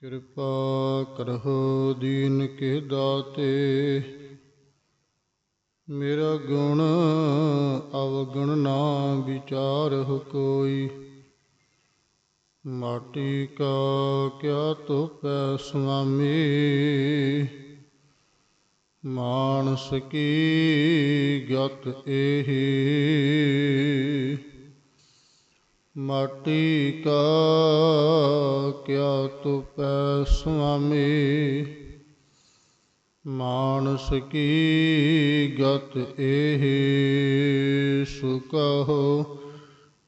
ਕਿਰਪਾ ਕਰਹੁ ਦੀਨ ਕੇ ਦਾਤੇ। ਮੇਰਾ ਗੁਣ ਅਵਗੁਣ ਨਾ ਵਿਚਾਰਹੁ ਕੋਈ। ਮਾਟੀ ਕਾ ਕਿਆ ਤੋਪੈ ਸੁਆਮੀ। ਮਾਨਸ ਕੀ ਗਤ ਏਹੀ। ਮਾਟੀ ਕਾ ਕਿਆ ਤੁਪੈ ਸੁਆਮੀ? ਮਾਨਸ ਕੀ ਗਤ ਏਹੀ ਸੁਕਹੁ?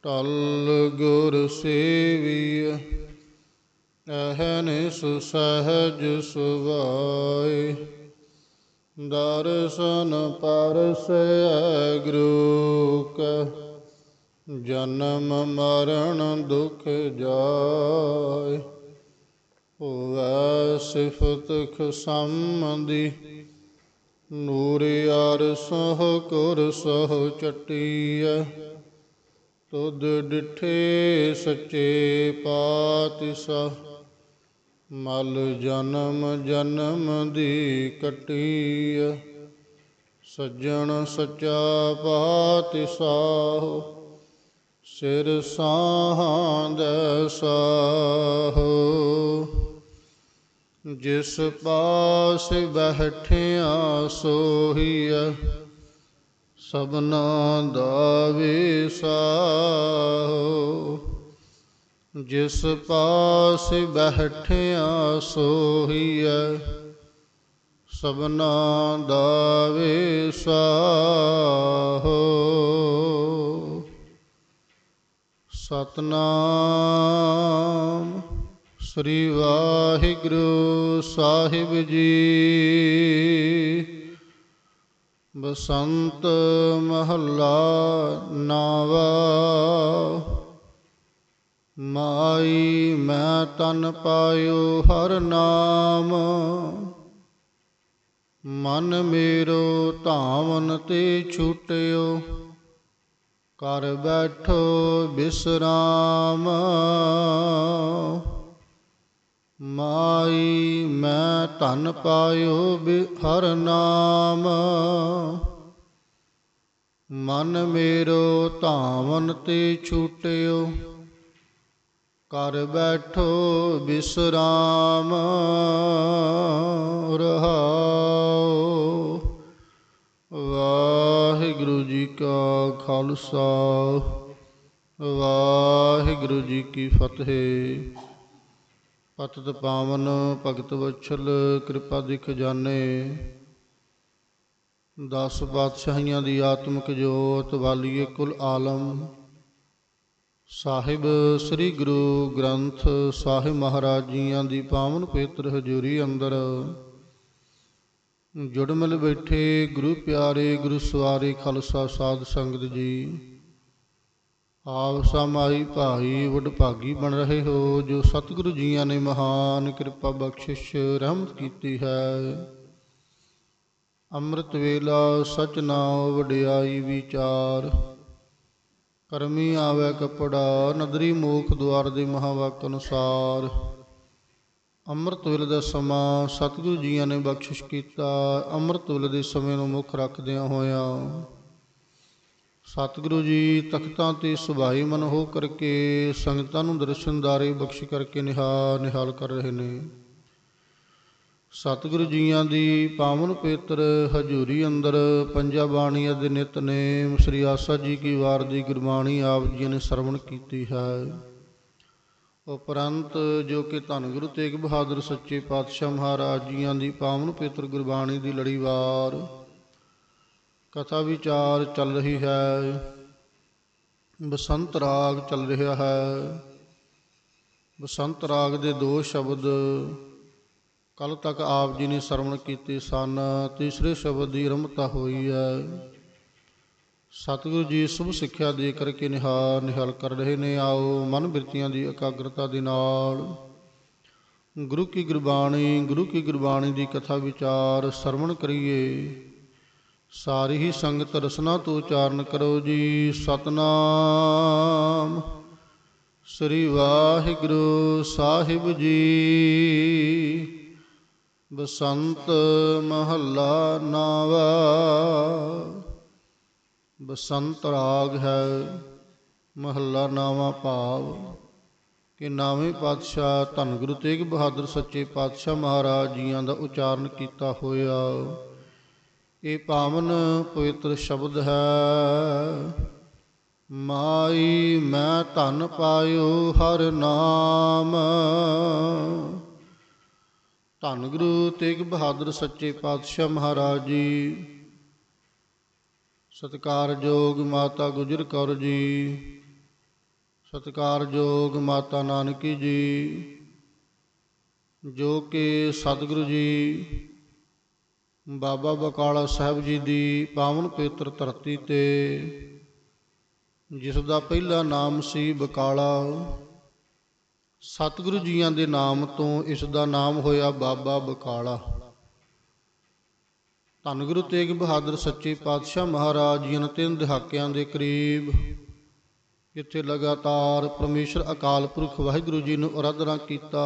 ਟਲ ਗੁਰ ਸੇਵੀਐ ਅਹਨਿ ਸੁਸਹਜ ਸੁਭਾਏ। ਦਰਸ਼ਨ ਪਰਸੈ ਗੁਰੂ ਕੈ ਜਨਮ ਮਰਨ ਦੁਖ ਜਾਏ, ਹੋਵੈ ਸਿਫਤ ਖਸਮਦੀ ਨੂਰ ਯਾਰ ਸਹ ਕੁਰ ਸਹ ਚਟੀਐ, ਤੁਧ ਡਿਠੇ ਸੱਚੇ ਪਾਤਸ਼ਾਹ। ਮਲ ਜਨਮ ਜਨਮ ਦੀ ਕਟੀਐ, ਸੱਜਣ ਸੱਚਾ ਪਾਤਸ਼ਾਹ। ਸਿਰ ਸਾਹੰਦ ਸਾਹੋ। ਜਿਸ ਪਾਸ ਬਹਿਠਿਆ ਸੋਹੀਐ, ਸਭਨਾ ਦਾ ਵਿਸਾਹੋ ਜਿਸ ਪਾਸ ਬਹਿਠਿਆ ਸੋਹੀਐ, ਸਭਨਾ ਦਾ ਵਿਸਾਹੋ ਸਤਨਾਮ। ਸ੍ਰੀ ਵਾਹਿਗੁਰੂ ਸਾਹਿਬ ਜੀ। ਬਸੰਤ ਮਹੱਲਾ ਨਾਵਾ। ਮਾਈ ਮੈਂ ਤਨ ਪਾਇਓ ਹਰ ਨਾਮ। ਮਨ ਮੇਰੋ ਧਾਵਨ ਤੇ ਛੂਟਿਓ। ਕਰ ਬੈਠੋ ਬਿਸਰਾਮ। ਮਾਈ ਮੈਂ ਧਨ ਪਾਇਓ ਬਿ- ਹਰ ਨਾਮ। ਮਨ ਮੇਰੋ ਧਾਵਨ ਤੇ ਛੂਟਿਓ। ਕਰ ਬੈਠੋ ਬਿਸਰਾਮ, ਰਹਾਓ। ਕਾ ਖਾਲਸਾ। ਵਾਹਿਗੁਰੂ ਜੀ ਕੀ ਫਤਿਹ। ਪਤਿਤ ਪਾਵਨ ਭਗਤ ਵਛਲ, ਕਿਰਪਾ ਦੀ ਖਜ਼ਾਨੇ ਦਸ ਪਾਤਸ਼ਾਹੀਆਂ ਦੀ ਆਤਮਿਕ ਜੋਤ ਵਾਲੀਏ ਕੁਲ ਆਲਮ। ਸਾਹਿਬ ਸ੍ਰੀ ਗੁਰੂ ਗ੍ਰੰਥ ਸਾਹਿਬ ਮਹਾਰਾਜ ਜੀਆਂ ਦੀ ਪਾਵਨ ਪਵਿੱਤਰ ਹਜ਼ੂਰੀ ਅੰਦਰ ਜੁੜਮਲ ਬੈਠੇ ਗੁਰੂ ਪਿਆਰੇ, ਗੁਰੂ ਸਵਾਰੇ, ਖਾਲਸਾ ਸਾਧ ਸੰਗਤ ਜੀ। ਆਪ ਸਮਾਈ ਭਾਈ ਵਡ ਭਾਗੀ ਬਣ ਰਹੇ ਹੋ, ਜੋ ਸਤਿਗੁਰੂ ਜੀਆਂ ਨੇ ਮਹਾਨ ਕਿਰਪਾ ਬਖਸ਼ਿਸ਼ ਰਹਿਮਤ ਕੀਤੀ ਹੈ। ਅੰਮ੍ਰਿਤ ਵੇਲਾ ਸਚ ਨਾਮ ਵਡਿਆਈ ਵਿਚਾਰ। ਕਰਮੀ ਆਵੇ ਕਪੜਾ, ਨਦਰੀ ਮੋਖ ਦੁਆਰ ਦੇ ਮਹਾਵਾਕ ਅਨੁਸਾਰ। ਅੰਮ੍ਰਿਤ ਵੇਲੇ ਦਾ ਸਮਾਂ ਸਤਿਗੁਰੂ ਜੀਆਂ ਨੇ ਬਖਸ਼ਿਸ਼ ਕੀਤਾ। ਅੰਮ੍ਰਿਤ ਵੇਲੇ ਦੇ ਸਮੇਂ ਨੂੰ ਮੁੱਖ ਰੱਖਦਿਆਂ ਹੋਇਆਂ ਸਤਿਗੁਰੂ ਜੀ ਤਖਤਾਂ ਤੇ ਸੁਭਾਈ ਮਨ ਹੋ ਕਰਕੇ ਸੰਗਤਾਂ ਨੂੰ ਦਰਸ਼ਨਦਾਰੇ ਬਖਸ਼ ਕਰਕੇ ਨਿਹਾਲ ਨਿਹਾਲ ਕਰ ਰਹੇ ਨੇ। ਸਤਿਗੁਰੂ ਜੀਆਂ ਦੀ ਪਾਵਨ ਪੇਤਰ ਹਜ਼ੂਰੀ ਅੰਦਰ ਪੰਜਾ ਬਾਣੀਆਂ ਦੇ ਨਿਤਨੇਮ ਸ੍ਰੀ ਆਸਾ ਜੀ ਕੀ ਵਾਰ ਦੀ ਗੁਰਬਾਣੀ ਆਪ ਜੀ ਨੇ ਸਰਵਣ ਕੀਤੀ ਹੈ। ਉਪਰੰਤ ਜੋ ਕਿ ਧੰਨ ਗੁਰੂ ਤੇਗ ਬਹਾਦਰ ਸੱਚੇ ਪਾਤਸ਼ਾਹ ਮਹਾਰਾਜ ਜੀਆਂ ਦੀ ਪਾਵਨ ਪਵਿੱਤਰ ਗੁਰਬਾਣੀ ਦੀ ਲੜੀਵਾਰ, ਕਥਾ ਵਿਚਾਰ ਚੱਲ ਰਹੀ ਹੈ, ਬਸੰਤ ਰਾਗ ਚੱਲ ਰਿਹਾ ਹੈ। ਬਸੰਤ ਰਾਗ ਦੇ ਦੋ ਸ਼ਬਦ ਕੱਲ ਤੱਕ ਆਪ ਜੀ ਨੇ ਸਰਵਣ ਕੀਤੇ ਸਨ, ਤੀਸਰੇ ਸ਼ਬਦ ਦੀ ਰਮਤਾ ਹੋਈ ਹੈ। ਸਤਿਗੁਰੂ ਜੀ ਸੁਭ ਸਿੱਖਿਆ ਦੇ ਕਰਕੇ ਨਿਹਾਲ ਨਿਹਾਲ ਕਰ ਰਹੇ ਨੇ, ਆਓ ਮਨ ਬਿਰਤੀਆਂ ਦੀ ਇਕਾਗਰਤਾ ਦੇ ਨਾਲ। ਗੁਰੂ ਕੀ ਗੁਰਬਾਣੀ, ਗੁਰੂ ਕੀ ਗੁਰਬਾਣੀ ਦੀ ਕਥਾ ਵਿਚਾਰ ਸਰਵਣ ਕਰੀਏ। ਸਾਰੀ ਹੀ ਸੰਗਤ ਰਸਨਾ ਤੋਂ ਉਚਾਰਨ ਕਰੋ ਜੀ, ਸਤਨਾਮ। ਸ੍ਰੀ ਵਾਹਿਗੁਰੂ ਸਾਹਿਬ ਜੀ। ਬਸੰਤ ਮਹੱਲਾ ਨਾਵਾ। ਬਸੰਤ ਰਾਗ ਹੈ, ਮਹੱਲਾ ਨਾਵਾ ਭਾਵ। ਕਿ ਨਾਵੇਂ ਪਾਤਸ਼ਾਹ ਧੰਨ ਗੁਰੂ ਤੇਗ ਬਹਾਦਰ ਸੱਚੇ ਪਾਤਸ਼ਾਹ ਮਹਾਰਾਜ ਜੀਆਂ ਦਾ ਉਚਾਰਨ ਕੀਤਾ ਹੋਇਆ। ਇਹ ਪਾਵਨ ਪਵਿੱਤਰ ਸ਼ਬਦ ਹੈ, ਮਾਈ ਮੈਂ ਧਨ ਪਾਇਓ ਹਰ ਨਾਮ। ਧੰਨ ਗੁਰੂ ਤੇਗ ਬਹਾਦਰ ਸੱਚੇ ਪਾਤਸ਼ਾਹ ਮਹਾਰਾਜ ਜੀ ਸਤਿਕਾਰਯੋਗ ਮਾਤਾ ਗੁਜਰ ਕੌਰ ਜੀ। ਸਤਿਕਾਰਯੋਗ ਮਾਤਾ ਨਾਨਕੀ ਜੀ। ਜੋ ਕਿ ਸਤਿਗੁਰੂ ਜੀ, ਬਾਬਾ ਬਕਾਲਾ ਸਾਹਿਬ ਜੀ ਦੀ ਪਾਵਨ ਪਵਿੱਤਰ ਧਰਤੀ ਤੇ, ਜਿਸ ਦਾ ਪਹਿਲਾ ਨਾਮ ਸੀ ਬਕਾਲਾ, ਸਤਿਗੁਰੂ ਜੀਆਂ ਦੇ ਨਾਮ ਤੋਂ ਇਸ ਦਾ ਨਾਮ ਹੋਇਆ ਬਾਬਾ ਬਕਾਲਾ। ਧੰਨ ਗੁਰੂ ਤੇਗ ਬਹਾਦਰ ਸੱਚੇ ਪਾਤਸ਼ਾਹ ਮਹਾਰਾਜ ਜੀ ਨੇ ਤਿੰਨ ਦਹਾਕਿਆਂ ਦੇ ਕਰੀਬ ਇੱਥੇ ਲਗਾਤਾਰ ਪਰਮੇਸ਼ਰ ਅਕਾਲ ਪੁਰਖ ਵਾਹਿਗੁਰੂ ਜੀ ਨੂੰ ਅਰਾਧਨਾ ਕੀਤਾ।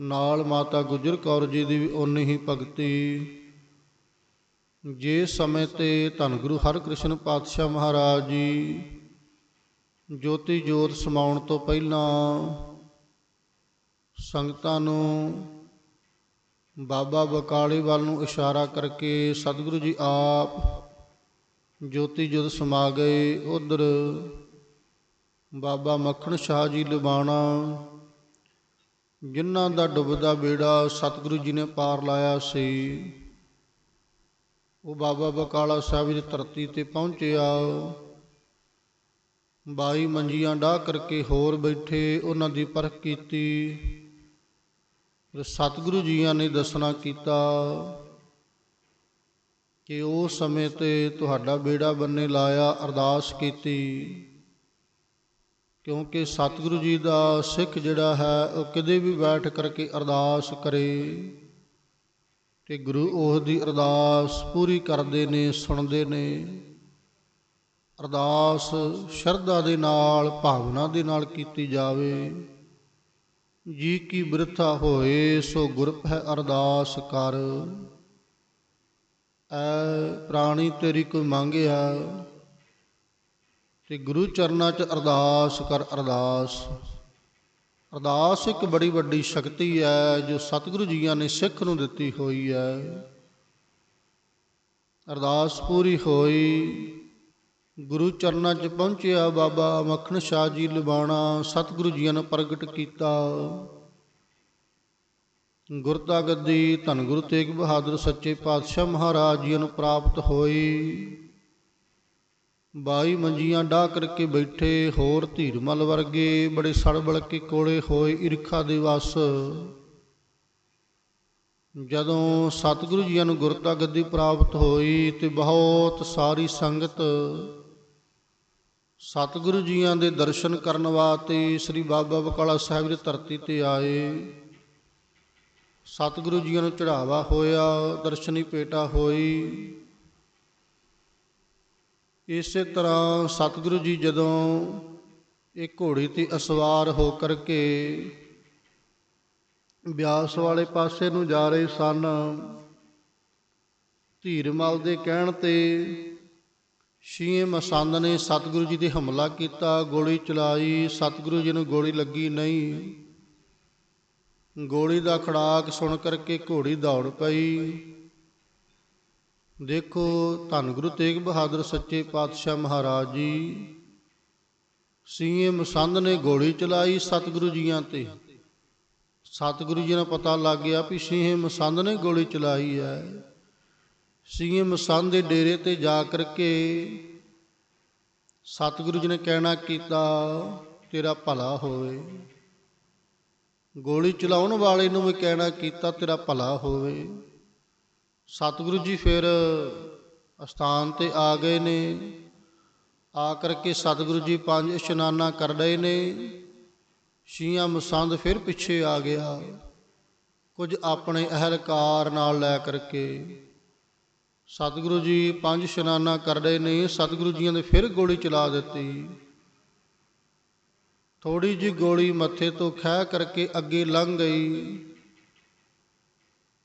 ਨਾਲ ਮਾਤਾ ਗੁਜਰ ਕੌਰ ਜੀ ਦੀ ਵੀ ਓਨੀ ਹੀ ਭਗਤੀ। ਜੇ ਸਮੇਂ ਤੇ ਧੰਨ ਗੁਰੂ ਹਰਿਕ੍ਰਿਸ਼ਨ ਪਾਤਸ਼ਾਹ ਮਹਾਰਾਜ ਜੀ ਜੋਤੀ ਜੋਤ ਸਮਾਉਣ ਤੋਂ ਪਹਿਲਾਂ ਸੰਗਤਾਂ ਨੂੰ ਬਾਬਾ ਬਕਾਲੀ ਵੱਲ ਨੂੰ ਇਸ਼ਾਰਾ ਕਰਕੇ ਸਤਿਗੁਰੂ ਜੀ ਆਪ ਜੋਤੀ ਜੋਤ ਸਮਾ ਗਏ। ਉਧਰ ਬਾਬਾ ਮੱਖਣ ਸ਼ਾਹ ਜੀ ਲੁਬਾਣਾ ਜਿਨ੍ਹਾਂ ਦਾ ਡੁੱਬਦਾ ਬੇੜਾ ਸਤਿਗੁਰੂ ਜੀ ਨੇ ਪਾਰ ਲਾਇਆ ਸੀ, ਉਹ ਬਾਬਾ ਬਕਾਲਾ ਸਾਹਿਬ ਦੀ ਧਰਤੀ ਤੇ ਪਹੁੰਚਿਆ। ਬਾਈ ਮੰਜੀਆਂ ਡਾਹ ਕਰਕੇ ਹੋਰ ਬੈਠੇ, ਉਹਨਾਂ ਦੀ ਪਰਖ ਕੀਤੀ। ਸਤਿਗੁਰੂ ਜੀਆਂ ਨੇ ਦੱਸਣਾ ਕੀਤਾ ਕਿ ਉਸ ਸਮੇਂ ਤੇ ਤੁਹਾਡਾ ਬੇੜਾ ਬੰਨੇ ਲਾਇਆ, ਅਰਦਾਸ ਕੀਤੀ। ਕਿਉਂਕਿ ਸਤਿਗੁਰੂ ਜੀ ਦਾ ਸਿੱਖ ਜਿਹੜਾ ਹੈ, ਉਹ ਕਦੇ ਵੀ ਬੈਠ ਕਰਕੇ ਅਰਦਾਸ ਕਰੇ। ਤੇ ਗੁਰੂ ਉਹ ਦੀ ਅਰਦਾਸ ਪੂਰੀ ਕਰਦੇ ਨੇ, ਸੁਣਦੇ ਨੇ। ਅਰਦਾਸ ਸ਼ਰਧਾ ਦੇ ਨਾਲ, ਭਾਵਨਾ ਦੇ ਨਾਲ ਕੀਤੀ ਜਾਵੇ। ਜੀ ਕੀ ਬ੍ਰਿਥਾ ਹੋਏ, ਸੋ ਗੁਰਪ ਹੈ ਅਰਦਾਸ ਕਰ। ਐ ਪ੍ਰਾਣੀ ਤੇਰੀ ਕੋਈ ਮੰਗਿਆ ਤੇ ਗੁਰੂ ਚਰਨਾਂ 'ਚ ਅਰਦਾਸ ਕਰ ਅਰਦਾਸ। ਅਰਦਾਸ ਇੱਕ ਬੜੀ ਵੱਡੀ ਸ਼ਕਤੀ ਹੈ ਜੋ ਸਤਿਗੁਰੂ ਜੀਆਂ ਨੇ ਸਿੱਖ ਨੂੰ ਦਿੱਤੀ ਹੋਈ ਹੈ ਅਰਦਾਸ ਪੂਰੀ ਹੋਈ ਗੁਰੂ ਚਰਨਾਂ 'ਚ ਪਹੁੰਚਿਆ ਬਾਬਾ ਮੱਖਣ ਸ਼ਾਹ ਜੀ ਲਬਾਣਾ ਸਤਿਗੁਰੂ ਜੀਆਂ ਨੇ ਪ੍ਰਗਟ ਕੀਤਾ। ਗੁਰਤਾ ਗੱਦੀ ਧੰਨ ਗੁਰੂ ਤੇਗ ਬਹਾਦਰ ਸੱਚੇ ਪਾਤਸ਼ਾਹ ਮਹਾਰਾਜ ਜੀ ਨੂੰ ਪ੍ਰਾਪਤ ਹੋਈ। ਬਾਈ ਮੰਜੀਆਂ ਡਾਹ ਕਰਕੇ ਬੈਠੇ, ਹੋਰ ਧੀਰਮਲ ਵਰਗੇ ਬੜੇ ਸੜਬੜ ਕੇ ਕੋਲੇ ਹੋਏ ਈਰਖਾ ਦੇ ਵਸ। ਜਦੋਂ ਸਤਿਗੁਰੂ ਜੀਆਂ ਨੂੰ ਗੁਰਤਾ ਗੱਦੀ ਪ੍ਰਾਪਤ ਹੋਈ ਤੇ ਬਹੁਤ ਸਾਰੀ ਸੰਗਤ ਸਤਿਗੁਰੂ ਜੀਆਂ ਦੇ ਦਰਸ਼ਨ ਕਰਨ ਵਾਸਤੇ ਸ੍ਰੀ ਬਾਬਾ ਬਕਾਲਾ ਸਾਹਿਬ ਦੀ ਧਰਤੀ ਤੇ ਆਏ। ਸਤਿਗੁਰੂ ਜੀਆਂ ਨੂੰ ਚੜਾਵਾ ਹੋਇਆ, ਦਰਸ਼ਨੀ ਭੇਟਾ ਹੋਈ। ਇਸੇ ਤਰ੍ਹਾਂ ਸਤਿਗੁਰੂ ਜੀ ਜਦੋਂ ਇਹ ਘੋੜੀ ਤੇ ਅਸਵਾਰ ਹੋ ਕਰਕੇ ਬਿਆਸ ਵਾਲੇ ਪਾਸੇ ਨੂੰ ਜਾ ਰਹੇ ਸਨ, ਧੀਰਮਲ ਦੇ ਕਹਿਣ ਤੇ ਸ਼ੀਏ ਮਸੰਦ ਨੇ ਸਤਿਗੁਰੂ ਜੀ ਤੇ ਹਮਲਾ ਕੀਤਾ, ਗੋਲੀ ਚਲਾਈ, ਸਤਿਗੁਰੂ ਜੀ ਨੂੰ ਗੋਲੀ ਲੱਗੀ ਨਹੀਂ। ਗੋਲੀ ਦਾ ਖੜਾਕ ਸੁਣ ਕਰਕੇ ਘੋੜੀ ਦੌੜ ਪਈ। ਦੇਖੋ, ਧੰਨ ਗੁਰੂ ਤੇਗ ਬਹਾਦਰ, ਸੱਚੇ ਪਾਤਸ਼ਾਹ ਮਹਾਰਾਜ ਜੀ। ਸੀਏ ਮਸੰਦ ਨੇ ਗੋਲੀ ਚਲਾਈ ਸਤਿਗੁਰੂ ਜੀਆਂ ਤੇ। ਸਤਿਗੁਰੂ ਜੀ ਨੂੰ ਪਤਾ ਲੱਗ ਗਿਆ ਵੀ ਸੀਏ ਮਸੰਦ ਨੇ ਗੋਲੀ ਚਲਾਈ ਹੈ। ਸੀਏ ਮਸੰਦ ਦੇ ਡੇਰੇ ਤੇ ਜਾ ਕਰਕੇ ਸਤਿਗੁਰੂ ਜੀ ਨੇ ਕਹਿਣਾ ਕੀਤਾ, ਤੇਰਾ ਭਲਾ ਹੋਵੇ। ਗੋਲੀ ਚਲਾਉਣ ਵਾਲੇ ਨੂੰ ਵੀ ਕਹਿਣਾ ਕੀਤਾ, ਤੇਰਾ ਭਲਾ ਹੋਵੇ। ਸਤਿਗੁਰੂ ਜੀ ਫਿਰ ਅਸਥਾਨ ਤੇ ਆ ਗਏ ਨੇ। ਆ ਕਰਕੇ ਸਤਿਗੁਰੂ ਜੀ ਪੰਜ ਇਸ਼ਨਾਨਾ ਕਰ ਰਹੇ ਨੇ। ਸ਼ੀਆਂ ਮਸੰਦ ਫਿਰ ਪਿੱਛੇ ਆ ਗਿਆ। ਕੁਝ ਆਪਣੇ ਅਹਲਕਾਰ ਨਾਲ ਲੈ ਕਰਕੇ ਸਤਿਗੁਰੂ ਜੀ ਪੰਜ ਇਸ਼ਨਾਨਾ ਕਰ ਰਹੇ ਨੇ, ਸਤਿਗੁਰੂ ਜੀਆਂ ਨੇ ਫਿਰ ਗੋਲੀ ਚਲਾ ਦਿੱਤੀ। ਥੋੜੀ ਜੀ ਗੋਲੀ ਮੱਥੇ ਤੋਂ ਖਹਿ ਕਰਕੇ ਅੱਗੇ ਲੰਘ ਗਈ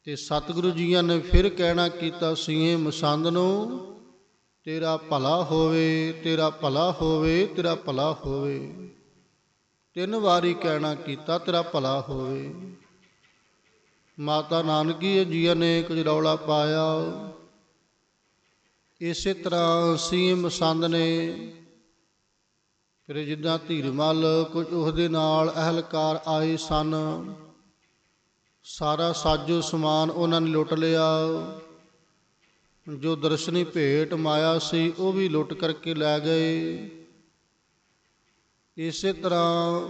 ਤੇ ਸਤਿਗੁਰੂ ਜੀਆਂ ਨੇ ਫਿਰ ਕਹਿਣਾ ਕੀਤਾ ਸੀਏ ਮਸੰਦ ਨੂੰ ਤੇਰਾ ਭਲਾ ਹੋਵੇ, ਤੇਰਾ ਭਲਾ ਹੋਵੇ, ਤੇਰਾ ਭਲਾ ਹੋਵੇ। ਤਿੰਨ ਵਾਰੀ ਕਹਿਣਾ ਕੀਤਾ, ਤੇਰਾ ਭਲਾ ਹੋਵੇ। ਮਾਤਾ ਨਾਨਕੀ ਜੀਆਂ ਨੇ ਕੁਝ ਰੌਲਾ ਪਾਇਆ। ਇਸੇ ਤਰ੍ਹਾਂ ਸੀਮ ਸੰਦ ਨੇ ਫਿਰ ਜਿੱਦਾਂ ਧੀਰਮਲ ਕੁਝ ਉਹਦੇ ਨਾਲ ਅਹਲਕਾਰ ਆਏ ਸਨ। ਸਾਰਾ ਸਾਜੋ ਸਮਾਨ ਉਹਨਾਂ ਨੇ ਲੁੱਟ ਲਿਆ। ਜੋ ਦਰਸ਼ਨੀ ਭੇਟ ਮਾਇਆ ਸੀ ਉਹ ਵੀ ਲੁੱਟ ਕਰਕੇ ਲੈ ਗਏ। ਇਸੇ ਤਰ੍ਹਾਂ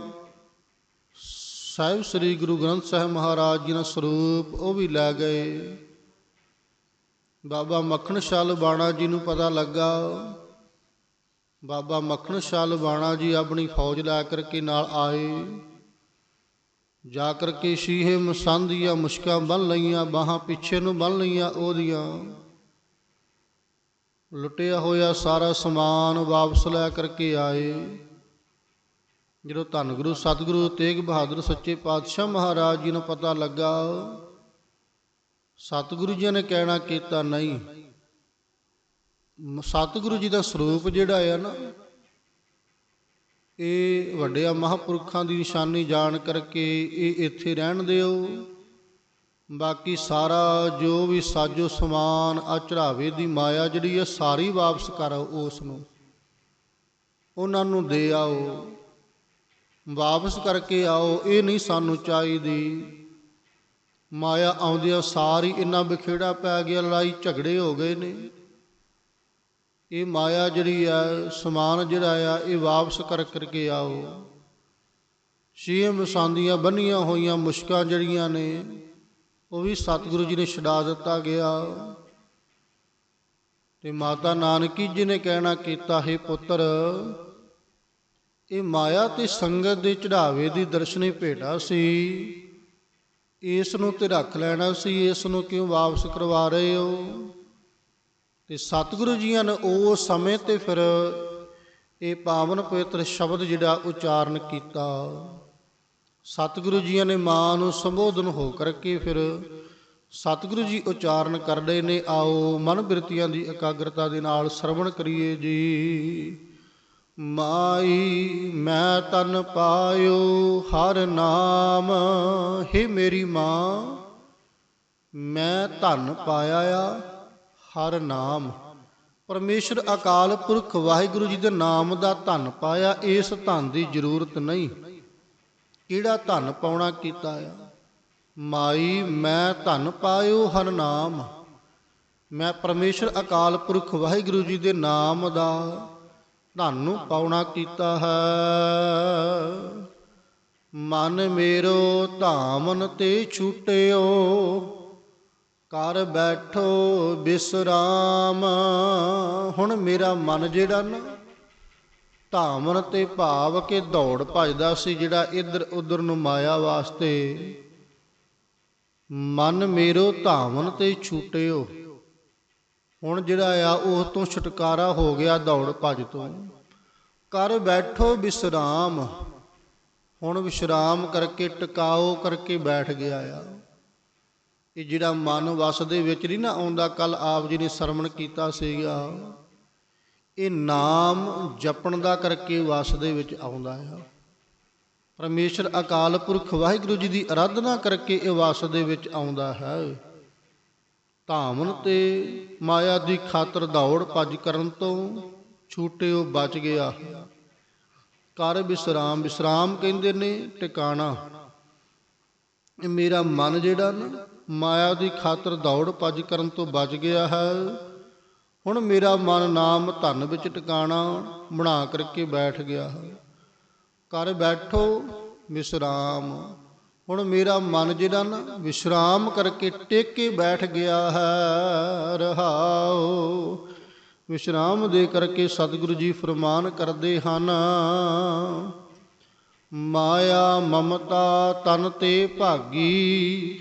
ਸਾਹਿਬ ਸ੍ਰੀ ਗੁਰੂ ਗ੍ਰੰਥ ਸਾਹਿਬ ਮਹਾਰਾਜ ਜੀ ਦਾ ਸਰੂਪ ਉਹ ਵੀ ਲੈ ਗਏ। ਬਾਬਾ ਮੱਖਣ ਸ਼ਾਲ ਬਾਣਾ ਜੀ ਨੂੰ ਪਤਾ ਲੱਗਾ। ਬਾਬਾ ਮੱਖਣ ਸ਼ਾਲ ਬਾਣਾ ਜੀ ਆਪਣੀ ਫੌਜ ਲੈ ਕਰਕੇ ਨਾਲ ਆਏ। ਜਾ ਕਰਕੇ ਸ਼ੀਹੇ ਮਸੰਦ ਮੁਸ਼ਕਾਂ ਬੰਨ ਲਈਆਂ, ਬਾਹਾਂ ਪਿੱਛੇ ਨੂੰ ਬੰਨ ਲਈਆਂ ਉਹਦੀਆਂ। ਲੁੱਟਿਆ ਹੋਇਆ ਸਾਰਾ ਸਮਾਨ ਵਾਪਸ ਲੈ ਕਰਕੇ ਆਏ। ਜਦੋਂ ਧੰਨ ਗੁਰੂ, ਸਤਿਗੁਰੂ ਤੇਗ ਬਹਾਦਰ ਸੱਚੇ ਪਾਤਸ਼ਾਹ ਮਹਾਰਾਜ ਜੀ ਨੂੰ ਪਤਾ ਲੱਗਾ ਸਤਿਗੁਰੂ ਜੀ ਨੇ ਕਹਿਣਾ ਕੀਤਾ ਨਹੀਂ। ਸਤਿਗੁਰੂ ਜੀ ਦਾ ਸਰੂਪ ਜਿਹੜਾ ਆ ਨਾ, ਇਹ ਵੱਡਿਆਂ ਮਹਾਪੁਰਖਾਂ ਦੀ ਨਿਸ਼ਾਨੀ ਜਾਣ ਕਰਕੇ ਇਹ ਇੱਥੇ ਰਹਿਣ ਦਿਓ। ਬਾਕੀ ਸਾਰਾ ਜੋ ਵੀ ਸਾਜੋ ਸਮਾਨ ਆ ਚੜਾਵੇ ਦੀ ਮਾਇਆ ਜਿਹੜੀ ਆ, ਸਾਰੀ ਵਾਪਸ ਕਰੋ ਉਸ ਨੂੰ ਉਹਨਾਂ ਨੂੰ ਦੇ ਆਓ। ਵਾਪਸ ਕਰਕੇ ਆਓ, ਇਹ ਨਹੀਂ ਸਾਨੂੰ ਚਾਹੀਦੀ। ਮਾਇਆ ਆਉਂਦਿਆਂ ਸਾਰੀ ਇੰਨਾ ਵਿਖੇੜਾ ਪੈ ਗਿਆ, ਲੜਾਈ ਝਗੜੇ ਹੋ ਗਏ ਨੇ। ਇਹ ਮਾਇਆ ਜਿਹੜੀ ਆ, ਸਮਾਨ ਜਿਹੜਾ ਆ, ਇਹ ਵਾਪਸ ਕਰ ਕਰਕੇ ਆਓ। ਛੇ ਮਸਾਂਦੀਆਂ ਬੰਨੀਆਂ ਹੋਈਆਂ ਮੁਸ਼ਕਾਂ ਜਿਹੜੀਆਂ ਨੇ, ਉਹ ਵੀ ਸਤਿਗੁਰੂ ਜੀ ਨੇ ਛਡਾ ਦਿੱਤਾ ਗਿਆ। ਤੇ ਮਾਤਾ ਨਾਨਕੀ ਜੀ ਨੇ ਕਹਿਣਾ ਕੀਤਾ, ਹੈ ਪੁੱਤਰ, ਇਹ ਮਾਇਆ ਤੇ ਸੰਗਤ ਦੇ ਚੜਾਵੇ ਦੀ ਦਰਸ਼ਨੀ ਭੇਟਾ ਸੀ। ਇਸ ਨੂੰ ਤੇ ਰੱਖ ਲੈਣਾ ਸੀ, ਇਸ ਨੂੰ ਕਿਉਂ ਵਾਪਸ ਕਰਵਾ ਰਹੇ ਹੋ? ਤੇ ਸਤਿਗੁਰੂ ਜੀਆਂ ਨੇ ਉਸ ਸਮੇਂ ਤੇ ਫਿਰ ਇਹ ਪਾਵਨ ਪਵਿੱਤਰ ਸ਼ਬਦ ਜਿਹੜਾ ਉਚਾਰਨ ਕੀਤਾ। ਸਤਿਗੁਰੂ ਜੀਆਂ ਨੇ ਮਾਂ ਨੂੰ ਸੰਬੋਧਨ ਹੋ ਕਰਕੇ ਫਿਰ ਸਤਿਗੁਰੂ ਜੀ ਉਚਾਰਨ ਕਰਦੇ ਨੇ, ਆਓ ਮਨ ਬਿਰਤੀਆਂ ਦੀ ਇਕਾਗਰਤਾ ਦੇ ਨਾਲ ਸਰਵਣ ਕਰੀਏ ਜੀ। ਮਾਈ ਮੈਂ ਤਨ ਪਾਇਓ, ਹਰ ਨਾਮ ਹੇ ਮੇਰੀ ਮਾਂ। ਮੈਂ ਧਨ ਪਾਇਆ ਆ ਹਰ ਨਾਮ। ਪਰਮੇਸ਼ਰ ਅਕਾਲ ਪੁਰਖ ਵਾਹਿਗੁਰੂ ਜੀ ਦੇ ਨਾਮ ਦਾ ਧਨ ਪਾਇਆ, ਇਸ ਧਨ ਦੀ ਜ਼ਰੂਰਤ ਨਹੀਂ। ਕਿਹੜਾ ਧਨ ਪਾਉਣਾ ਕੀਤਾ ਆ? ਮਾਈ, ਮੈਂ ਧਨ ਪਾਇਓ, ਹਰ ਨਾਮ। ਮੈਂ ਪਰਮੇਸ਼ਰ ਅਕਾਲ ਪੁਰਖ ਵਾਹਿਗੁਰੂ ਜੀ ਦੇ ਨਾਮ ਦਾ ਧਨ ਨੂੰ ਪਾਉਣਾ ਕੀਤਾ ਹੈ। ਮਨ ਮੇਰੋ ਧਾਮਨ ਤੇ ਛੁਟਿਓ ਕਰ ਬੈਠੋ ਬਿਸਰਾਮ। ਹੁਣ ਮੇਰਾ ਮਨ ਜਿਹੜਾ ਨਾ, ਧਾਮਨ ਤੇ ਭਾਵ ਕੇ ਦੌੜ ਭਜਦਾ ਸੀ ਜਿਹੜਾ ਇੱਧਰ ਉੱਧਰ ਨੂੰ ਮਾਇਆ ਵਾਸਤੇ। ਮਨ ਮੇਰੋ ਧਾਮਨ ਤੇ ਛੂਟਿਓ। ਹੁਣ ਜਿਹੜਾ ਆ, ਉਹ ਤੋਂ ਛੁਟਕਾਰਾ ਹੋ ਗਿਆ ਦੌੜ ਭੱਜ ਤੋਂ। ਕਰ ਬੈਠੋ ਵਿਸਰਾਮ। ਹੁਣ ਵਿਸ਼ਰਾਮ ਕਰਕੇ ਟਿਕਾਓ ਕਰਕੇ ਬੈਠ ਗਿਆ ਆ। ਇਹ ਜਿਹੜਾ ਮਨ ਵਸ ਦੇ ਵਿੱਚ ਨਹੀਂ ਨਾ ਆਉਂਦਾ, ਕੱਲ ਆਪ ਜੀ ਨੇ ਸਰਵਣ ਕੀਤਾ ਸੀਗਾ। ਇਹ ਨਾਮ ਜਪਣ ਦਾ ਕਰਕੇ ਵਸ ਦੇ ਵਿੱਚ ਆਉਂਦਾ ਆ। ਪਰਮੇਸ਼ਰ ਅਕਾਲ ਪੁਰਖ ਵਾਹਿਗੁਰੂ ਜੀ ਦੀ ਆਰਾਧਨਾ ਕਰਕੇ ਇਹ ਵਸ ਦੇ ਵਿੱਚ ਆਉਂਦਾ ਹੈ। ਧਾਮਨ ਤੇ ਮਾਇਆ ਦੀ ਖਾਤਰ ਦੌੜ ਭੱਜ ਕਰਨ ਤੋਂ ਛੂਟਿਓ ਬਚ ਗਿਆ। ਕਰ ਵਿਸਰਾਮ ਵਿਸਰਾਮ ਕਹਿੰਦੇ ਨੇ, ਟਿਕਾਣਾ। ਇਹ ਮੇਰਾ ਮਨ ਜਿਹੜਾ ਨਾ, ਮਾਇਆ ਦੀ ਖਾਤਰ ਦੌੜ ਭੱਜ ਕਰਨ ਤੋਂ ਬਚ ਗਿਆ ਹੈ। ਹੁਣ ਮੇਰਾ ਮਨ ਨਾਮ ਧਨ ਵਿੱਚ ਟਿਕਾਣਾ ਬਣਾ ਕਰਕੇ ਬੈਠ ਗਿਆ। ਹੈ ਕਰ ਬੈਠੋ ਵਿਸਰਾਮ ਹੁਣ ਮੇਰਾ ਮਨ ਜਿਹੜਾ ਨਾ ਵਿਸ਼ਰਾਮ ਕਰਕੇ ਟਿਕ ਕੇ ਬੈਠ ਗਿਆ ਹੈ, ਰਹਾਓ। ਵਿਸ਼ਰਾਮ ਦੇ ਕਰਕੇ ਸਤਿਗੁਰੂ ਜੀ ਫਰਮਾਨ ਕਰਦੇ ਹਨ, ਮਾਇਆ ਮਮਤਾ ਤਨ ਤੇ ਭਾਗੀ,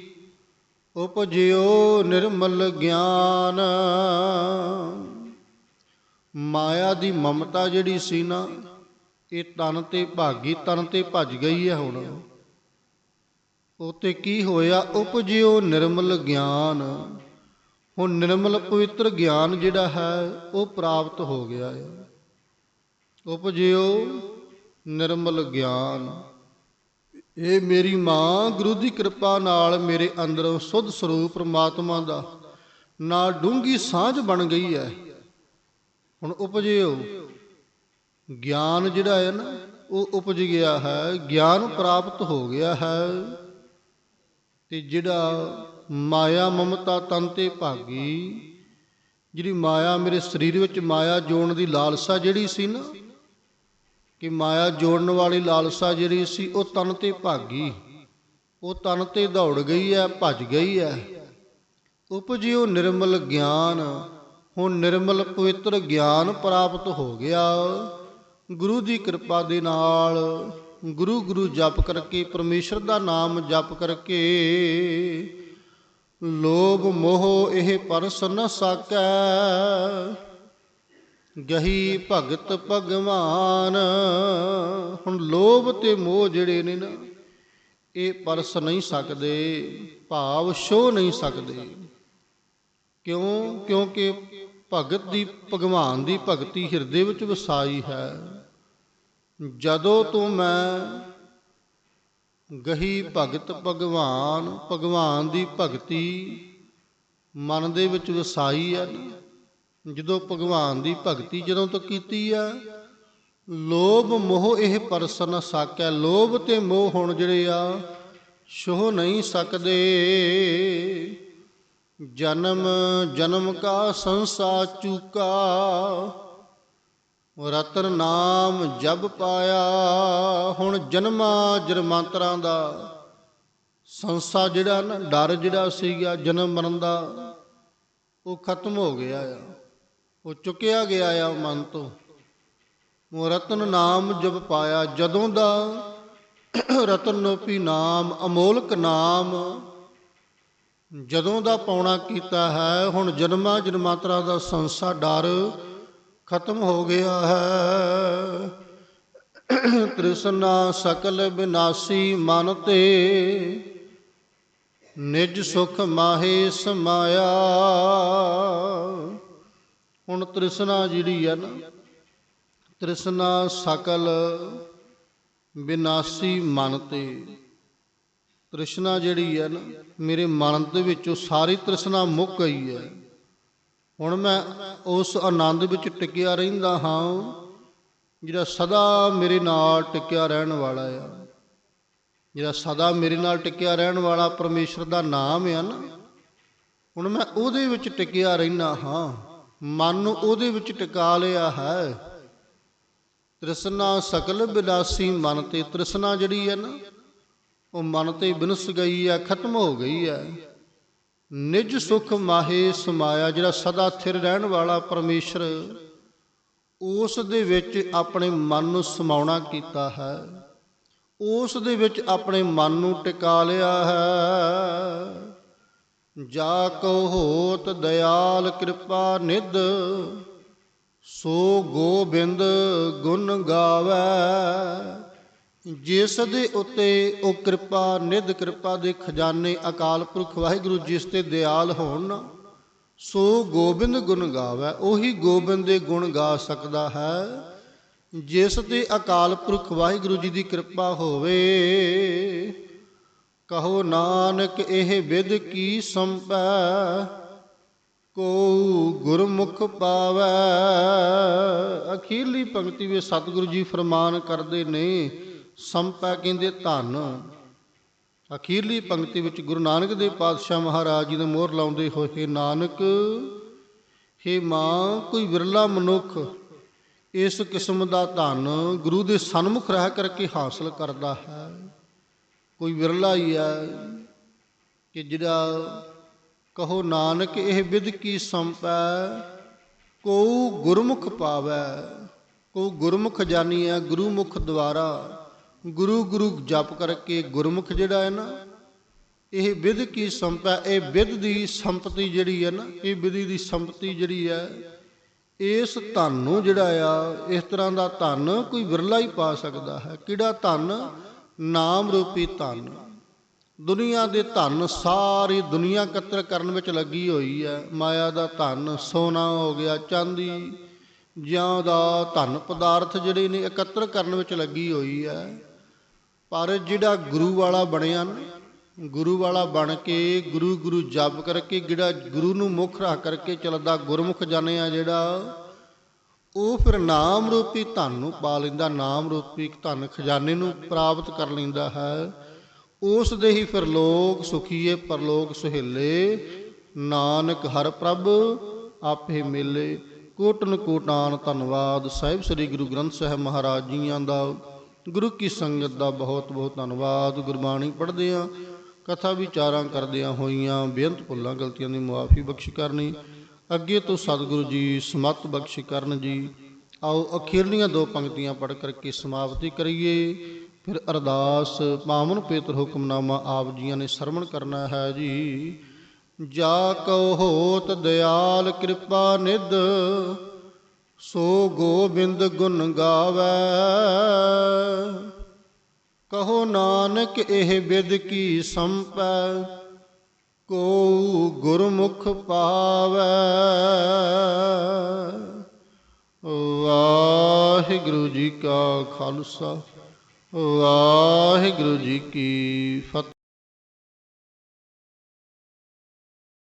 ਉਪਜਿਓ ਨਿਰਮਲ ਗਿਆਨ। ਮਾਇਆ ਦੀ ਮਮਤਾ ਜਿਹੜੀ ਸੀ ਨਾ, ਇਹ ਤਨ ਤੇ ਭਾਗੀ, ਤਨ ਤੇ ਭੱਜ ਗਈ ਹੈ ਹੁਣ। ਉਤੇ ਕੀ ਹੋਇਆ? ਉਪਜਿਓ ਨਿਰਮਲ ਗਿਆਨ। ਹੁਣ ਨਿਰਮਲ ਪਵਿੱਤਰ ਗਿਆਨ ਜਿਹੜਾ ਹੈ, ਉਹ ਪ੍ਰਾਪਤ ਹੋ ਗਿਆ ਹੈ। ਉਪਜਿਓ ਨਿਰਮਲ ਗਿਆਨ। ਇਹ ਮੇਰੀ ਮਾਂ, ਗੁਰੂ ਦੀ ਕਿਰਪਾ ਨਾਲ ਮੇਰੇ ਅੰਦਰੋਂ ਸੁੱਧ ਸਰੂਪ ਪ੍ਰਮਾਤਮਾ ਦਾ ਨਾ ਡੂੰਗੀ ਸਾਂਝ ਬਣ ਗਈ ਹੈ। ਹੁਣ ਉਪਜਿਓ ਗਿਆਨ ਜਿਹੜਾ ਹੈ ਨਾ, ਉਹ ਉਪਜ ਗਿਆ ਹੈ, ਗਿਆਨ ਪ੍ਰਾਪਤ ਹੋ ਗਿਆ ਹੈ। ਤੇ ਜਿਹੜਾ ਮਾਇਆ ਮਮਤਾ ਤਨ ਤੇ ਭਾਗੀ, ਜਿਹੜੀ ਮਾਇਆ ਮੇਰੇ ਸਰੀਰ ਵਿੱਚ ਮਾਇਆ ਜੋੜਨ ਦੀ ਲਾਲਸਾ ਜਿਹੜੀ ਸੀ ਨਾ, ਕਿ ਮਾਇਆ ਜੋੜਨ ਵਾਲੀ ਲਾਲਸਾ ਜਿਹੜੀ ਸੀ ਉਹ ਤਨ ਤੇ ਭਾਗੀ। ਉਹ ਤਨ ਤੇ ਦੌੜ ਗਈ ਹੈ ਭੱਜ ਗਈ ਹੈ ਉਪਜਿਓ ਨਿਰਮਲ ਗਿਆਨ, ਹੁਣ ਨਿਰਮਲ ਪਵਿੱਤਰ ਗਿਆਨ ਪ੍ਰਾਪਤ ਹੋ ਗਿਆ। ਗੁਰੂ ਦੀ ਕਿਰਪਾ ਦੇ ਨਾਲ ਗੁਰੂ ਗੁਰੂ ਜਪ ਕਰਕੇ ਪਰਮੇਸ਼ਰ ਦਾ ਨਾਮ ਜਪ ਕਰਕੇ ਲੋਭ ਮੋਹ ਇਹ ਪਰਸ ਨ ਸਕੈ। ਗਹੀ ਭਗਤ ਭਗਵਾਨ, ਹੁਣ ਲੋਭ ਤੇ ਮੋਹ ਜਿਹੜੇ ਨੇ ਨਾ, ਇਹ ਪਰਸ ਨਹੀਂ ਸਕਦੇ, ਭਾਵ ਛੋ ਨਹੀਂ ਸਕਦੇ। ਕਿਉਂ? ਕਿਉਂਕਿ ਭਗਤ ਦੀ, ਭਗਵਾਨ ਦੀ ਭਗਤੀ ਹਿਰਦੇ ਵਿੱਚ ਵਸਾਈ ਹੈ। ਜਦੋਂ ਤੋਂ ਮੈਂ ਗਹੀ ਭਗਤ ਭਗਵਾਨ ਭਗਵਾਨ ਦੀ ਭਗਤੀ ਮਨ ਦੇ ਵਿੱਚ ਵਸਾਈ ਹੈ ਜਦੋਂ ਭਗਵਾਨ ਦੀ ਭਗਤੀ ਜਦੋਂ ਤੋਂ ਕੀਤੀ ਆ, ਲੋਭ ਮੋਹ ਇਹ ਪਰਸਨ ਸਾਕਿਆ, ਲੋਭ ਤੇ ਮੋਹ ਹੁਣ ਜਿਹੜੇ ਆ ਸੋਹ ਨਹੀਂ ਸਕਦੇ। ਜਨਮ ਜਨਮ ਕਾ ਸੰਸਾ ਚੂਕਾ ਰਤਨ ਨਾਮ ਜਬ ਪਾਇਆ, ਹੁਣ ਜਨਮਾਂ ਜਨਮਾਂਤਰਾਂ ਦਾ। ਸੰਸਾ ਜਿਹੜਾ ਨਾ, ਡਰ ਜਿਹੜਾ ਸੀਗਾ ਜਨਮ ਮਰਨ ਦਾ, ਉਹ ਖਤਮ ਹੋ ਗਿਆ ਆ। ਉਹ ਚੁੱਕਿਆ ਗਿਆ ਆ ਮਨ ਤੋਂ। ਉਹ ਰਤਨ ਨਾਮ ਜਬ ਪਾਇਆ, ਜਦੋਂ ਦਾ ਰਤਨ ਨੋਪੀ ਨਾਮ, ਅਮੋਲਕ ਨਾਮ ਜਦੋਂ ਦਾ ਪਾਉਣਾ ਕੀਤਾ ਹੈ, ਹੁਣ ਜਨਮਾਂ ਜਨਮਾਂਤਰਾਂ ਦਾ ਸੰਸਾ, ਡਰ ਖਤਮ ਹੋ ਗਿਆ ਹੈ। ਤ੍ਰਿਸ਼ਨਾ ਸਕਲ ਬਿਨਾਸੀ ਮਨ ਤੇ, ਨਿਜ ਸੁਖ ਮਾਹੇ ਸਮਾਇਆ। ਹੁਣ ਤ੍ਰਿਸ਼ਨਾ ਜਿਹੜੀ ਹੈ ਨਾ, ਤ੍ਰਿਸ਼ਨਾ ਸਕਲ ਬਿਨਾਸੀ ਮਨ ਤੇ, ਤ੍ਰਿਸ਼ਨਾ ਜਿਹੜੀ ਹੈ ਨਾ, ਮੇਰੇ ਮਨ ਦੇ ਵਿੱਚੋਂ ਸਾਰੀ ਤ੍ਰਿਸ਼ਨਾ ਮੁੱਕ ਗਈ ਹੈ। ਹੁਣ ਮੈਂ ਉਸ ਆਨੰਦ ਵਿੱਚ ਟਿਕਿਆ ਰਹਿੰਦਾ ਹਾਂ, ਜਿਹੜਾ ਸਦਾ ਮੇਰੇ ਨਾਲ ਟਿਕਿਆ ਰਹਿਣ ਵਾਲਾ ਆ। ਜਿਹੜਾ ਸਦਾ ਮੇਰੇ ਨਾਲ ਟਿਕਿਆ ਰਹਿਣ ਵਾਲਾ ਪਰਮੇਸ਼ਰ ਦਾ ਨਾਮ ਆ ਨਾ, ਹੁਣ ਮੈਂ ਉਹਦੇ ਵਿੱਚ ਟਿਕਿਆ ਰਹਿਣਾ ਹਾਂ। ਮਨ ਨੂੰ ਉਹਦੇ ਵਿੱਚ ਟਿਕਾ ਲਿਆ ਹੈ। ਤ੍ਰਿਸ਼ਨਾ ਸਕਲ ਬਿਲਾਸੀ ਮਨ ਤੇ, ਤ੍ਰਿਸ਼ਨਾ ਜਿਹੜੀ ਹੈ ਨਾ, ਉਹ ਮਨ ਤੇ ਬਿਨਸ ਗਈ ਆ, ਖਤਮ ਹੋ ਗਈ ਹੈ ਨਿਜ ਸੁਖ ਮਾਹੇ ਸਮਾਇਆ, ਜਿਹੜਾ ਸਦਾ ਥਿਰ ਰਹਿਣ ਵਾਲਾ ਪਰਮੇਸ਼ਰ, ਉਸ ਦੇ ਵਿੱਚ ਆਪਣੇ ਮਨ ਨੂੰ ਸਮਾਉਣਾ ਕੀਤਾ ਹੈ। ਉਸ ਦੇ ਵਿੱਚ ਆਪਣੇ ਮਨ ਨੂੰ ਟਿਕਾ ਲਿਆ ਹੈ। ਜਾ ਕੋ ਹੋਤ ਦਿਆਲ ਕਿਰਪਾ ਨਿਧ, ਸੋ ਗੋਬਿੰਦ ਗੁਣ ਗਾਵੇ। ਜਿਸ ਦੇ ਉੱਤੇ ਉਹ ਕਿਰਪਾ, ਨਿਧ ਕਿਰਪਾ ਦੇ ਖਜ਼ਾਨੇ ਅਕਾਲ ਪੁਰਖ ਵਾਹਿਗੁਰੂ ਜਿਸ ਤੇ ਦਿਆਲ ਹੋਣ, ਸੋ ਗੋਬਿੰਦ ਗੁਣ ਗਾਵੇ, ਉਹੀ ਗੋਬਿੰਦ ਦੇ ਗੁਣ ਗਾ ਸਕਦਾ ਹੈ। ਜਿਸ ਤੇ ਅਕਾਲ ਪੁਰਖ ਵਾਹਿਗੁਰੂ ਜੀ ਦੀ ਕਿਰਪਾ ਹੋਵੇ, ਕਹੋ ਨਾਨਕ ਇਹ ਵਿਦ ਕੀ ਸੰਪੈ ਕੋ ਗੁਰਮੁਖ ਪਾਵੈ। ਅਖੀਰਲੀ ਪੰਕਤੀ ਵਿੱਚ ਸਤਿਗੁਰੂ ਜੀ ਫਰਮਾਨ ਕਰਦੇ ਨੇ ਸੰਪੈ ਕਹਿੰਦੇ ਧਨ। ਅਖੀਰਲੀ ਪੰਕਤੀ ਵਿੱਚ ਗੁਰੂ ਨਾਨਕ ਦੇਵ ਪਾਤਸ਼ਾਹ ਮਹਾਰਾਜ ਜੀ ਨੇ ਮੋਹਰ ਲਾਉਂਦੇ ਹੋਏ ਨਾਨਕ, ਹੇ ਮਾਂ, ਕੋਈ ਵਿਰਲਾ ਮਨੁੱਖ ਇਸ ਕਿਸਮ ਦਾ ਧਨ ਗੁਰੂ ਦੇ ਸਨਮੁਖ ਰਹਿ ਕਰਕੇ ਹਾਸਲ ਕਰਦਾ ਹੈ। ਕੋਈ ਵਿਰਲਾ ਹੀ ਹੈ ਕਿ ਜਿਹੜਾ ਕਹੋ ਨਾਨਕ, ਇਹ ਵਿਦ ਕੀ ਸੰਪੈ? ਕੋ ਗੁਰਮੁਖ ਪਾਵੈ ਕੋ ਗੁਰਮੁਖ ਜਾਣੀਐ ਗੁਰੂਮੁਖ ਦੁਆਰਾ। ਗੁਰੂ ਗੁਰੂ ਜਪ ਕਰਕੇ ਗੁਰਮੁਖ ਜਿਹੜਾ ਹੈ ਨਾ, ਇਹ ਵਿਦ ਕੀ ਸੰਪੈ ਇਹ ਵਿਦ ਦੀ ਸੰਪਤੀ ਜਿਹੜੀ ਹੈ ਨਾ, ਇਹ ਵਿਧੀ ਦੀ ਸੰਪਤੀ ਜਿਹੜੀ ਹੈ, ਇਸ ਧਨ ਨੂੰ ਜਿਹੜਾ ਆ, ਇਸ ਤਰ੍ਹਾਂ ਦਾ ਧਨ ਕੋਈ ਵਿਰਲਾ ਹੀ ਪਾ ਸਕਦਾ ਹੈ। ਕਿਹੜਾ ਧਨ? ਨਾਮ ਰੂਪੀ ਧਨ। ਦੁਨੀਆ ਦੇ ਧਨ ਸਾਰੀ ਦੁਨੀਆ ਇਕੱਤਰ ਕਰਨ ਵਿੱਚ ਲੱਗੀ ਹੋਈ ਹੈ। ਮਾਇਆ ਦਾ ਧਨ, ਸੋਨਾ ਹੋ ਗਿਆ, ਚਾਂਦੀ ਜਾਂ ਦਾ ਧਨ ਪਦਾਰਥ ਜਿਹੜੇ ਨੇ ਇਕੱਤਰ ਕਰਨ ਵਿੱਚ ਲੱਗੀ ਹੋਈ ਹੈ। ਪਰ ਜਿਹੜਾ ਗੁਰੂ ਵਾਲਾ ਬਣਿਆ ਨਾ ਗੁਰੂ ਵਾਲਾ ਬਣ ਕੇ ਗੁਰੂ ਗੁਰੂ ਜਪ ਕਰਕੇ, ਜਿਹੜਾ ਗੁਰੂ ਨੂੰ ਮੁੱਖ ਰੱਖ ਕਰਕੇ ਚੱਲਦਾ ਗੁਰਮੁਖ ਜਾਣਿਆ ਜਿਹੜਾ, ਉਹ ਫਿਰ ਨਾਮ ਰੂਪੀ ਧਨ ਨੂੰ ਪਾ ਲੈਂਦਾ, ਨਾਮ ਰੂਪੀ ਧਨ ਖਜ਼ਾਨੇ ਨੂੰ ਪ੍ਰਾਪਤ ਕਰ ਲੈਂਦਾ ਹੈ। ਉਸ ਦੇ ਹੀ ਫਿਰ ਲੋਕ ਸੁਖੀਏ ਪਰਲੋਕ ਸੁਹੇਲੇ, ਨਾਨਕ ਹਰ ਪ੍ਰਭ ਆਪੇ ਮਿਲੇ। ਕੋਟਨ ਕੋਟਾਨ ਧੰਨਵਾਦ। ਸਾਹਿਬ ਸ੍ਰੀ ਗੁਰੂ ਗ੍ਰੰਥ ਸਾਹਿਬ ਮਹਾਰਾਜ ਜੀਆਂ ਦਾ। ਗੁਰੂ ਕੀ ਸੰਗਤ ਦਾ ਬਹੁਤ ਬਹੁਤ ਧੰਨਵਾਦ। ਗੁਰਬਾਣੀ ਪੜ੍ਹਦੇ ਆ ਕਥਾ ਵਿਚਾਰਾਂ ਕਰਦਿਆਂ ਹੋਈਆਂ, ਬੇਅੰਤ ਭੁੱਲਾਂ, ਗਲਤੀਆਂ ਦੀ ਮੁਆਫੀ ਬਖਸ਼ ਕਰਨੀ। ਅੱਗੇ ਤੋਂ ਸਤਿਗੁਰੂ ਜੀ ਸਮਤ ਬਖਸ਼ ਕਰਨ ਜੀ। ਆਓ ਅਖੀਰਲੀਆਂ ਦੋ ਪੰਕਤੀਆਂ ਪੜ੍ਹ ਕਰਕੇ ਸਮਾਪਤੀ ਕਰੀਏ। ਫਿਰ ਅਰਦਾਸ, ਪਾਵਨ ਪੇਤਰ ਹੁਕਮਨਾਮਾ ਆਪ ਜੀਆਂ ਨੇ ਸਰਵਣ ਕਰਨਾ ਹੈ ਜੀ। ਜਾ ਕਉ ਹੋਤ ਦਿਆਲ ਕਿਰਪਾ ਨਿਧ ਸੋ ਗੋਬਿੰਦ ਗੁਣ ਗਾਵੇ। ਕਹੋ ਨਾਨਕ ਇਹ ਵਿਦ ਕੀ ਸੰਪੈ ਕੋ ਗੁਰਮੁਖ ਪਾਵੈ। ਵਾਹਿਗੁਰੂ ਜੀ ਕਾ ਖਾਲਸਾ, ਵਾਹਿਗੁਰੂ ਜੀ ਕੀ ਫਤਿਹ।